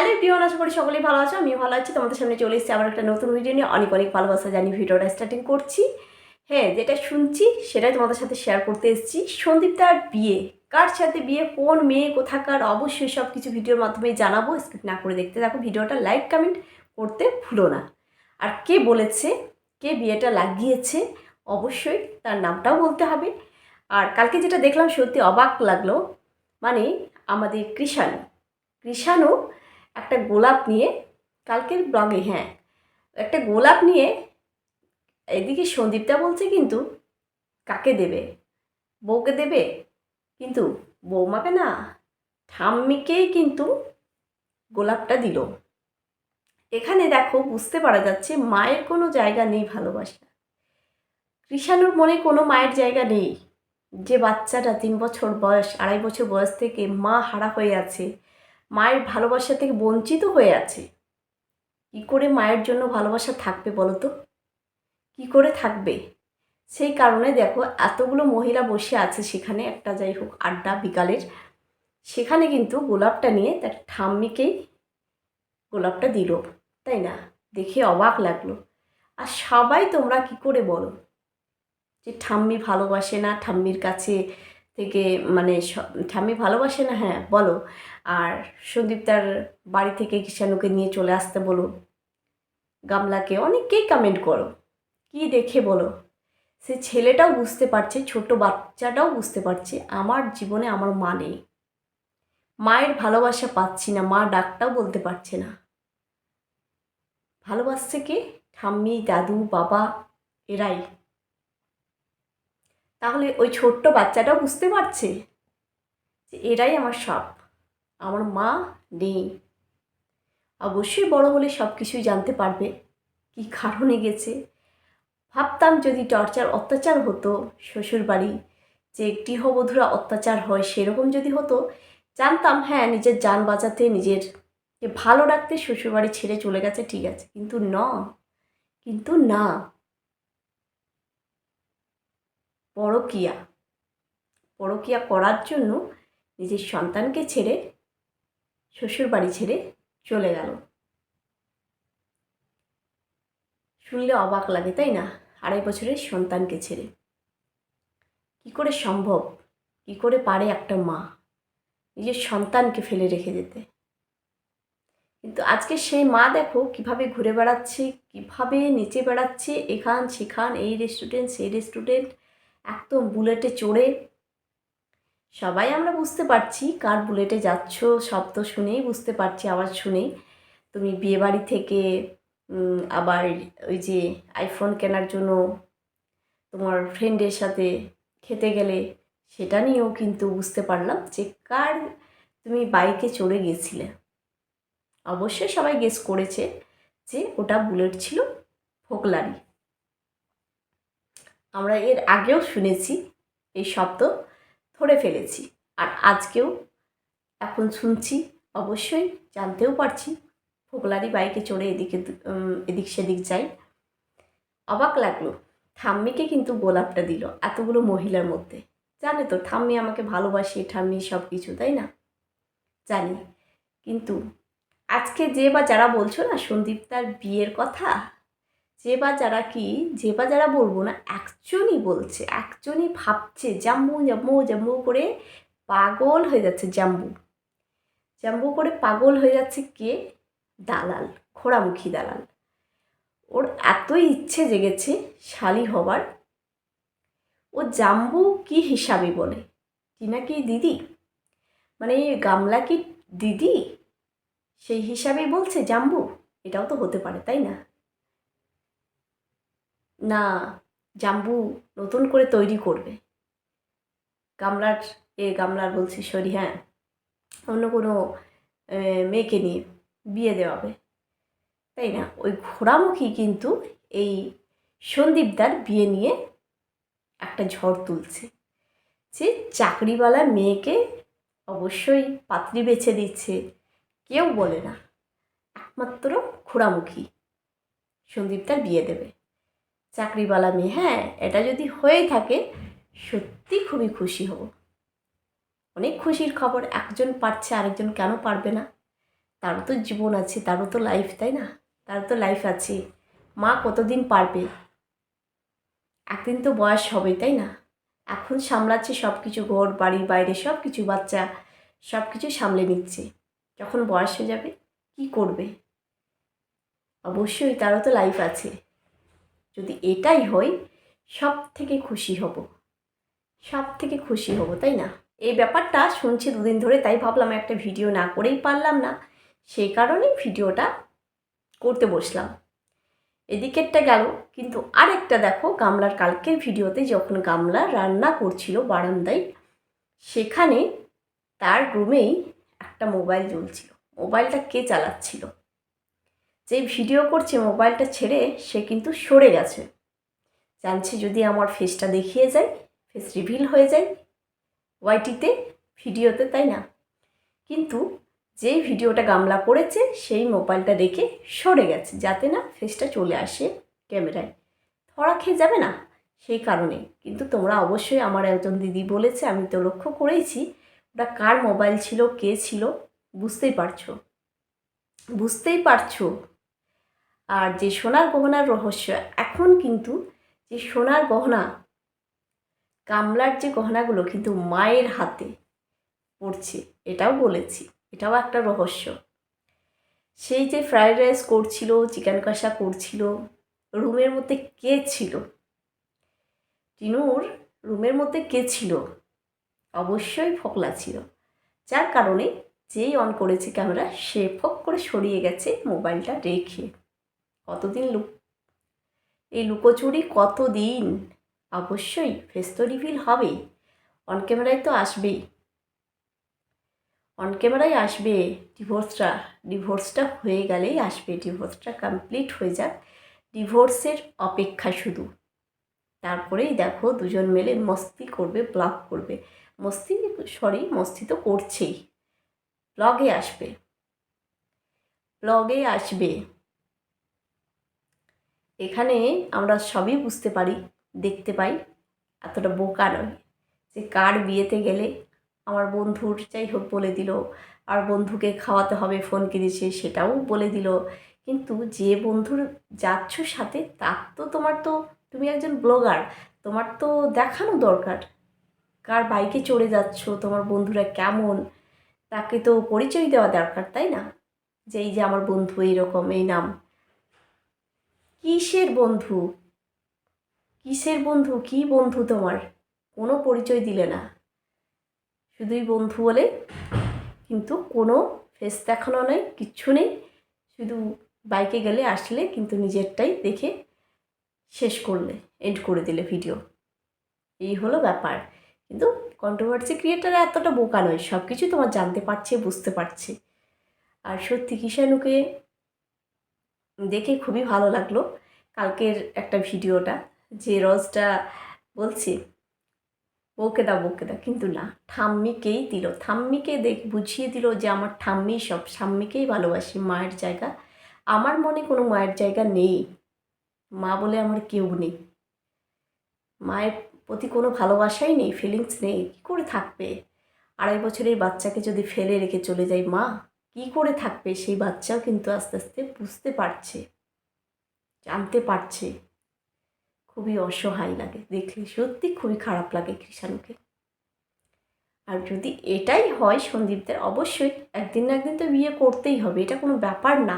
Hello প্রিয়ন আশা করি সকলেই ভালো আছো আমি ভালো আছি। তোমাদের সামনে চলে এসেছি আবার একটা নতুন ভিডিও নিয়ে। অনেক অনেক ভালোবাসা জানি ভিডিওটা স্টার্টিং করছি। হ্যাঁ যেটা শুনছি সেটাই তোমাদের সাথে শেয়ার করতে এসেছি। সন্দীপদার বিয়ে, কার সাথে বিয়ে, কোন মেয়ে, কোথাকার, অবশ্যই সব কিছু ভিডিওর মাধ্যমে জানাব। স্কিপ না করে দেখতে থাকো ভিডিওটা লাইক কমেন্ট করতে ভুলো না। আর কে বলেছে, কে বিয়েটা লাগিয়েছে, অবশ্যই তার নামটাও বলতে হবে। আর কালকে যেটা দেখলাম সত্যি অবাক লাগল মানে আমাদের কৃষাণু কৃষাণু একটা গোলাপ নিয়ে, কালকের ব্লগে হ্যাঁ একটা গোলাপ নিয়ে এদিকে সন্দীপটা বলছে কিন্তু কাকে দেবে? বউকে দেবে? কিন্তু বৌমাকে না, ঠাম্মিকেই কিন্তু গোলাপটা দিল। এখানে দেখো, বুঝতে পারা যাচ্ছে মায়ের কোনো জায়গা নেই ভালোবাসা কৃষাণুর মনে কোনো মায়ের জায়গা নেই। যে বাচ্চাটা তিন বছর বয়স, আড়াই বছর বয়স থেকে মা হারা হয়ে আছে মায়ের ভালোবাসা থেকে বঞ্চিত হয়ে আছে। কী করে মায়ের জন্য ভালোবাসা থাকবে বলো তো? কী করে থাকবে? সেই কারণে দেখো, এতগুলো মহিলা বসে আছে সেখানে, একটা যাই হোক আড্ডা বিকালের। সেখানে কিন্তু গোলাপটা নিয়ে তার ঠাম্মিকেই গোলাপটা দিল, তাই না? দেখে অবাক লাগল। আর সবাই তোমরা কি করে বলো? যে ঠাম্মি ভালোবাসে না, ঠাম্মির কাছে থেকে মানে ঠাম্মি ভালোবাসে না হ্যাঁ বলো। আর সন্দীপ তার বাড়ি থেকে কিষাণুকে নিয়ে চলে আসতে বলো। গামলাকে অনেককেই কমেন্ট করো। কি দেখে বলো? সে ছেলেটাও বুঝতে পারছে, ছোট বাচ্চাটাও বুঝতে পারছে, আমার জীবনে আমার মা নেই। মায়ের ভালোবাসা পাচ্ছি না, মা ডাকটাও বলতে পারছে না। ভালোবাসছে কে? ঠাম্মি, দাদু, বাবা, এরাই। তাহলে ওই ছোট্ট বাচ্চাটাও বুঝতে পারছে যে এরাই আমার সব আমার মা নেই। অবশ্যই বড় হলে সব কিছুই জানতে পারবে কি কারণে গেছে। ভাবতাম যদি টর্চার অত্যাচার হতো শ্বশুর বাড়ি যে গৃহবধূরা অত্যাচার হয় সেরকম যদি হতো, জানতাম হ্যাঁ নিজের যান বাঁচাতে নিজের যে ভালো রাখতে শ্বশুরবাড়ি ছেড়ে চলে গেছে, ঠিক আছে। কিন্তু ন, কিন্তু না। পরকিয়া। পরকিয়া করার জন্য নিজের সন্তানকে ছেড়ে শ্বশুর বাড়ি ছেড়ে চলে গেল। শুনলে অবাক লাগে, তাই না? আড়াই বছরের সন্তানকে ছেড়ে। কি করে সম্ভব? কি করে পারে একটা মা? নিজের সন্তানকে ফেলে রেখে যেতে। কিন্তু আজকে সেই মা দেখো, কীভাবে ঘুরে বেড়াচ্ছে, কীভাবে নেচে বেড়াচ্ছে, এখান, সেখান, এই রেস্টুরেন্ট সেই রেস্টুরেন্ট একদম বুলেটে চড়ে। সবাই আমরা বুঝতে পারছি কার বুলেটে যাচ্ছ, শব্দ শুনেই বুঝতে পারছি, আওয়াজ শুনেই। তুমি বিয়েবাড়ি থেকে আবার ওই যে আইফোন কেনার জন্য তোমার ফ্রেন্ডের সাথে খেতে গেলে, সেটা নিয়েও কিন্তু বুঝতে পারলাম যে কার তুমি বাইকে চড়ে গেছিলে। অবশ্যই সবাই গেস করেছে যে ওটা বুলেট ছিল ফোকলারি আমরা এর আগেও শুনেছি, এই শব্দ ধরে ফেলেছি। আর আজকেও এখন শুনছি, অবশ্যই জানতেও পারছি। ফোকলারি বাইকে চড়ে এদিকে এদিক সেদিক যাই। অবাক লাগল, ঠাম্মিকে কিন্তু গোলাপটা দিল এতগুলো মহিলার মধ্যে। জানে তো, ঠাম্মি আমাকে ভালোবাসে, ঠাম্মি সব কিছু তাই না? জানি, কিন্তু আজকে যে বা যারা বলছো না, সন্দীপ তার বিয়ের কথা যে বা যারা কি, যে বা যারা বলব না, একজনই বলছে, একজনই ভাবছে, জাম্বু জাম্বু জাম্বু করে পাগল হয়ে যাচ্ছে জাম্বু। জাম্বু করে পাগল হয়ে যাচ্ছে কে? দালাল, খোড়ামুখী দালাল। ওর এতই ইচ্ছে জেগেছে শালি হবার। ও জাম্বু কি হিসাবে বলে? টিনা কি দিদি? মানে গামলা কি দিদি? সেই হিসাবেই বলছে জাম্বু। এটাও তো হতে পারে, তাই না? না, জাম্বু নতুন করে তৈরি করবে। গামলার, এ গামলার বলছি, সরি হ্যাঁ। অন্য কোনো মেয়েকে নিয়ে বিয়ে দেওয়াবে। তাই না? ওই ঘোড়ামুখী কিন্তু এই সন্দীপদার বিয়ে নিয়ে একটা ঝড় তুলছে যে চাকরিওয়ালা মেয়েকে অবশ্যই পাত্রী বেছে দিচ্ছে। কেউ বলে না, একমাত্র খোড়ামুখী সন্দীপদার বিয়ে দেবে। চাকরিওয়ালা মেয়ে হ্যাঁ এটা যদি হয়ে থাকে, সত্যি খুবই খুশি হব। অনেক খুশির খবর, একজন পারছে, আরেকজন কেন পারবে না? তারও তো জীবন আছে, তারও তো লাইফ তাই না? তারও তো লাইফ আছে। মা কতদিন পারবে? একদিন তো বয়স হবে তাই না? এখন সামলাচ্ছে সব কিছু ঘর, বাড়ি, বাইরে সব কিছু বাচ্চা সব কিছু সামলে নিচ্ছে। যখন বয়স হয়ে যাবে, কি করবে? অবশ্যই তারও তো লাইফ আছে। যদি এটাই হয় সব থেকে খুশি হব। সব থেকে খুশি হব, তাই না? এই ব্যাপারটা শুনছি দুদিন ধরে, তাই ভাবলাম একটা ভিডিও না করেই পারলাম না। সেই কারণেই ভিডিওটা করতে বসলাম। এদিকেরটা গেল, কিন্তু আরেকটা দেখো, গামলার কালকের ভিডিওতে যখন গামলা রান্না করছিল বারান্দায়, সেখানে তার রুমেই একটা মোবাইল জ্বলছিল। মোবাইলটা কে চালাচ্ছিল? যে ভিডিও করছে মোবাইলটা ছেড়ে, সে কিন্তু সরে গেছে। জানছে যদি আমার ফেসটা দেখিয়ে যায় ফেস রিভিল হয়ে যায় ওয়াইটিতে ভিডিওতে, তাই না? কিন্তু যেই ভিডিওটা গামলা করেছে সেই মোবাইলটা রেখে সরে গেছে, যাতে না ফেসটা চলে আসে ক্যামেরায়। ধরা খেয়ে যাবে না সেই কারণে। কিন্তু তোমরা অবশ্যই আমার একজন দিদি বলেছে, আমি তো লক্ষ্য করেইছি, ওটা কার মোবাইল ছিল, কে ছিল, বুঝতেই পারছ। বুঝতেই পারছ আর যে সোনার গহনার রহস্য এখন কিন্তু যে সোনার গহনা গামলার যে গহনাগুলো কিন্তু মায়ের হাতে পড়ছে, এটাও বলেছি, এটাও একটা রহস্য। সেই যে ফ্রায়েড রাইস করছিল, চিকেন কষা করছিল, রুমের মধ্যে কে ছিল? টিনুর রুমের মধ্যে কে ছিল? অবশ্যই ফকলা ছিল, যার কারণে যেই অন করেছে ক্যামেরা, সে ফক করে সরিয়ে গেছে মোবাইলটা রেখে। কতদিন লুক? এই লুকোচুরি কতদিন? অবশ্যই ফেস তো রিভিল হবেই অন ক্যামেরায় তো আসবেই অন ক্যামেরায় আসবে ডিভোর্সটা। ডিভোর্সটা হয়ে গেলেই আসবে। ডিভোর্সটা কমপ্লিট হয়ে যাক। ডিভোর্সের অপেক্ষা শুধু। তারপরেই দেখো দুজন মিলে মস্তি করবে, ব্লগ করবে। মস্তি সরি, মস্তি তো করছেই। ব্লগে আসবে। ব্লগে আসবে। এখানে আমরা সবই বুঝতে পারি, দেখতে পাই, এতটা বোকা নয় যে কার বিয়েতে গেলে আমার বন্ধুর যাই হোক বলে দিল, আর বন্ধুকে খাওয়াতে হবে ফোন কিনেছে, সেটাও বলে দিল। কিন্তু যে বন্ধুর যাচ্ছ সাথে, তার তো তোমার তো, তুমি একজন ব্লগার তোমার তো দেখানো দরকার। কার বাইকে চড়ে যাচ্ছ, তোমার বন্ধুরা কেমন? তাকে তো পরিচয় দেওয়া দরকার, তাই না? যে এই যে আমার বন্ধু এইরকম এই নাম। কিসের বন্ধু? কিসের বন্ধু? কি বন্ধু তোমার? কোনো পরিচয় দিলে না। শুধুই বন্ধু বলে কিন্তু কোনো ফেস দেখানো নেই, কিচ্ছু নেই। শুধু বাইকে গেলে আসলে কিন্তু নিজেরটাই দেখে শেষ করলে এন্ড করে দিলে ভিডিও এই হলো ব্যাপার। কিন্তু কন্ট্রোভার্সি ক্রিয়েটার এতটা বোকা নয় সব কিছু তোমার জানতে পারছে, বুঝতে পারছে। আর সত্যি কিষাণুকে দেখে খুবই ভালো লাগল কালকের একটা ভিডিওটা যে রোজটা বলছি, বউকে দাও বউকে দাও, কিন্তু না, ঠাম্মিকেই দিল। ঠাম্মিকে দেখ, বুঝিয়ে দিল যে আমার ঠাম্মি সব, ঠাম্মিকেই ভালোবাসি মায়ের জায়গা। আমার মনে কোনো মায়ের জায়গা নেই। মা বলে আমার কেউ নেই। মায়ের প্রতি কোনো ভালোবাসাই নেই ফিলিংস নেই। কী করে থাকবে? আড়াই বছরের বাচ্চাকে যদি ফেলে রেখে চলে যায় মা কী করে থাকবে সেই বাচ্চাও কিন্তু আস্তে আস্তে বুঝতে পারছে, জানতে পারছে। খুবই অসহায় লাগে দেখলে, সত্যি খুবই খারাপ লাগে কৃষাণুকে। আর যদি এটাই হয় সন্দীপদের, অবশ্যই একদিন না একদিন তো বিয়ে করতেই হবে, এটা কোনো ব্যাপার না।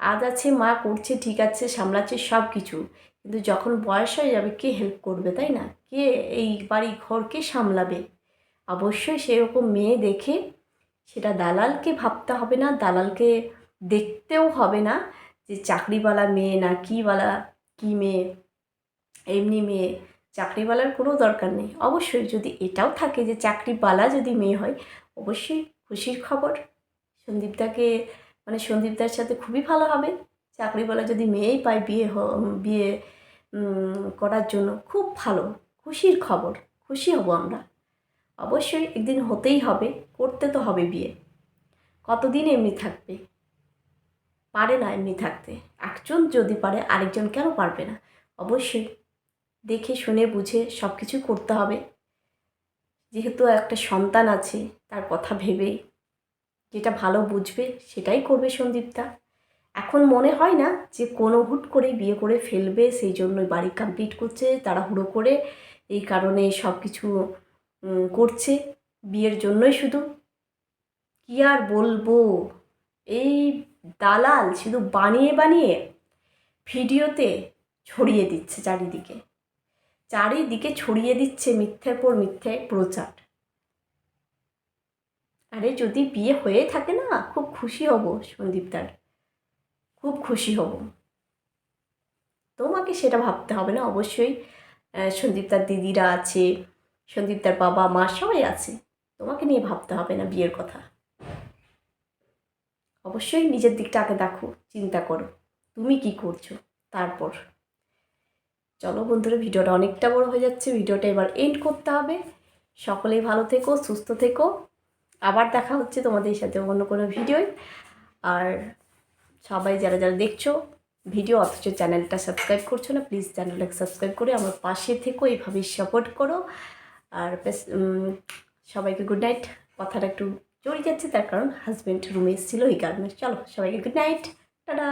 আজ আছে, মা করছে, ঠিক আছে, সামলাচ্ছে সব কিছু কিন্তু যখন বয়স হয়ে যাবে, কে হেল্প করবে, তাই না? কে এই বাড়ি ঘর কে সামলাবে? অবশ্যই সেরকম মেয়ে দেখে সেটা দালালকে ভাবতে হবে না, দালালকে দেখতেও হবে না যে চাকরিওয়ালা মেয়ে না কীওয়ালা কী মেয়ে, এমনি মেয়ে, চাকরিওয়ালার কোনো দরকার নেই। অবশ্যই যদি এটাও থাকে যে চাকরিওয়ালা যদি মেয়ে হয়, অবশ্যই খুশির খবর। সন্দীপদাকে মানে সন্দীপদার সাথে খুবই ভালো হবে। চাকরিওয়ালা যদি মেয়েই পায় বিয়ে বিয়ে করার জন্য, খুব ভালো, খুশির খবর, খুশি হব আমরা। অবশ্যই একদিন হতেই হবে, করতে তো হবে বিয়ে। কতদিন এমনি থাকবে? পারে না এমনি থাকতে। একজন যদি পারে, আরেকজন কেন পারবে না? অবশ্যই দেখে শুনে বুঝে সব কিছু করতে হবে। যেহেতু একটা সন্তান আছে, তার কথা ভেবে যেটা ভালো বুঝবে সেটাই করবে সন্দীপদা। এখন মনে হয় না যে কোনো হুট করে বিয়ে করে ফেলবে, সেই জন্যই বাড়ি কমপ্লিট করছে, তাড়াহুড়ো করে, এই কারণে সব কিছু করছে বিয়ের জন্যই শুধু। কি আর বলব? এই দালাল শুধু বানিয়ে বানিয়ে ভিডিওতে ছড়িয়ে দিচ্ছে চারিদিকে। চারিদিকে ছড়িয়ে দিচ্ছে মিথ্যের পর মিথ্যে প্রচার। আরে যদি বিয়ে হয়ে থাকে না, খুব খুশি হব সন্দীপদার খুব খুশি হব। তোমাকে সেটা ভাবতে হবে না, অবশ্যই সন্দীপদার দিদিরা আছে সন্দীপদার বাবা, মা সবাই আছে। তোমাকে নিয়ে ভাবতে হবে না বিয়ের কথা। অবশ্যই নিজের দিকটা আগে দেখো, চিন্তা করো। তুমি কি করছ? তারপর। চলো বন্ধুরা, ভিডিওটা অনেকটা বড় হয়ে যাচ্ছে। ভিডিওটা এবার এন্ড করতে হবে। সকলেই ভালো থেকো, সুস্থ থেকো। আবার দেখা হচ্ছে তোমাদের সাথে অন্য কোনো ভিডিওয়। আর সবাই যারা যারা দেখছ ভিডিও, অথচ চ্যানেলটা সাবস্ক্রাইব করছ না, প্লিজ চ্যানেলটাকে সাবস্ক্রাইব করে আমার পাশে থেকো। এইভাবে সাপোর্ট করো। আর সবাইকে গুড নাইট কথাটা একটু জড়িয়ে যাচ্ছে, তার কারণ হাজব্যান্ড রুমে এসেছিল, এই কারণে। চলো, সবাইকে গুড নাইট টাটা।